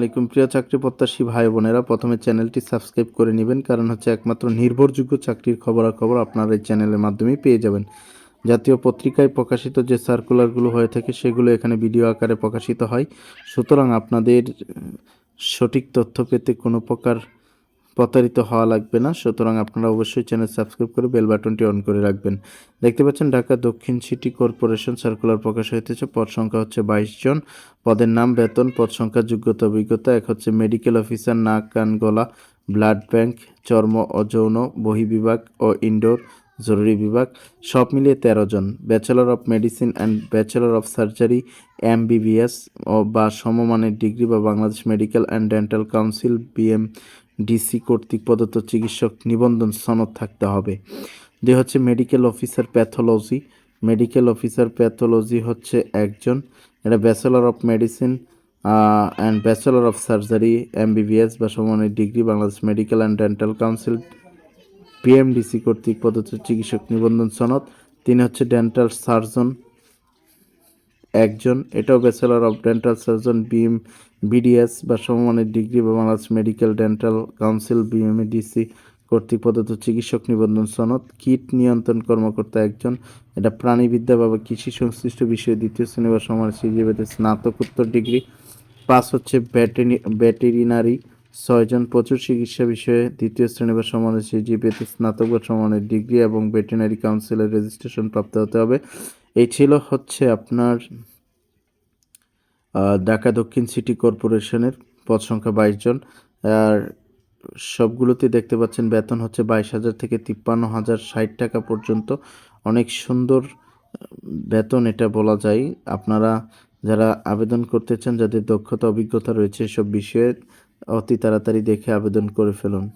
আলাইকুম। প্রিয় চাকরি প্রত্যাশী ভাই বোনেরা, প্রথমে চ্যানেলটি সাবস্ক্রাইব করে নেবেন, কারণ হচ্ছে একমাত্র নির্ভরযোগ্য চাকরির খবরাখবর আপনারা এই চ্যানেলের মাধ্যমেই পেয়ে যাবেন। জাতীয় পত্রিকায় প্রকাশিত যে সার্কুলারগুলো হয়ে থাকে, সেগুলো এখানে ভিডিও আকারে প্রকাশিত হয়। সুতরাং আপনাদের সঠিক তথ্য পেতে কোনো প্রকার প্রতারিত হওয়া লাগবে না। সুতরাং আপনারা অবশ্যই চ্যানেল সাবস্ক্রাইব করে বেল বাটনটি অন করে রাখবেন। দেখতে পাচ্ছেন ঢাকা দক্ষিণ সিটি কর্পোরেশন সার্কুলার প্রকাশ হইতেছে। পদ সংখ্যা হচ্ছে বাইশ জন। পদের নাম বেতন, পদ সংখ্যা, যোগ্যতা, অভিজ্ঞতা। এক হচ্ছে মেডিকেল অফিসার নাক, কান, গলা ব্লাড ব্যাংক চর্ম অযৌন যৌন বহিবিভাগ ও ইনডোর জরুরি বিভাগ। সব মিলিয়ে তেরো জন। Bachelor of medicine and bachelor of surgery MBBS ও বা সমমানের ডিগ্রি বা Bangladesh medical and dental council BM DC কর্তৃক প্রদত্ত চিকিৎসক নিবন্ধন সনদ থাকতে হবে। দুই হচ্ছে medical officer pathology medical officer pathology হচ্ছে একজন, এটা bachelor of medicine and bachelor of surgery MBBS বা সমমানের degree Bangladesh medical and dental council PMDC কর্তৃক প্রদত্ত চিকিৎসক নিবন্ধন সনদ। তিনি হচ্ছে ডেন্টাল সার্জন একজন, এটাও bachelor of dental surgeon BM BDS বা সমমানের ডিগ্রি বা Bangladesh medical dental council BMDC কর্তৃক প্রদত্ত চিকিৎসক নিবন্ধন সনদ, কীট নিয়ন্ত্রণ কর্মকর্তা একজন, এটা প্রাণীবিদ্যা বা কৃষি সংশ্লিষ্ট বিষয়ে, দ্বিতীয় শ্রেণি বা সমাজ সিজিবিতে স্নাতকোত্তর ডিগ্রি পাঁচ হচ্ছে ব্যাটেনি ব্যাটেরিনারি ছয়জন প্রচুর চিকিৎসা বিষয়ে দ্বিতীয় শ্রেণি বা সমানের সিজিপিতে স্নাতক বা সমানের ডিগ্রি এবং ভেটেরিনারি কাউন্সিলের রেজিস্ট্রেশন প্রাপ্ত হতে হবে। এই ছিল হচ্ছে আপনার ঢাকা দক্ষিণ সিটি কর্পোরেশনের পদ সংখ্যা বাইশ জন। আর সবগুলোতে দেখতে পাচ্ছেন বেতন হচ্ছে বাইশ হাজার থেকে তিপ্পান্ন হাজার ষাট টাকা পর্যন্ত। অনেক সুন্দর বেতন এটা বলা যায়। আপনারা যারা আবেদন করতে চান, যাদের দক্ষতা, অভিজ্ঞতা রয়েছে এসব বিষয়ে অতি তাড়াতাড়ি দেখে আবেদন করে ফেলুন।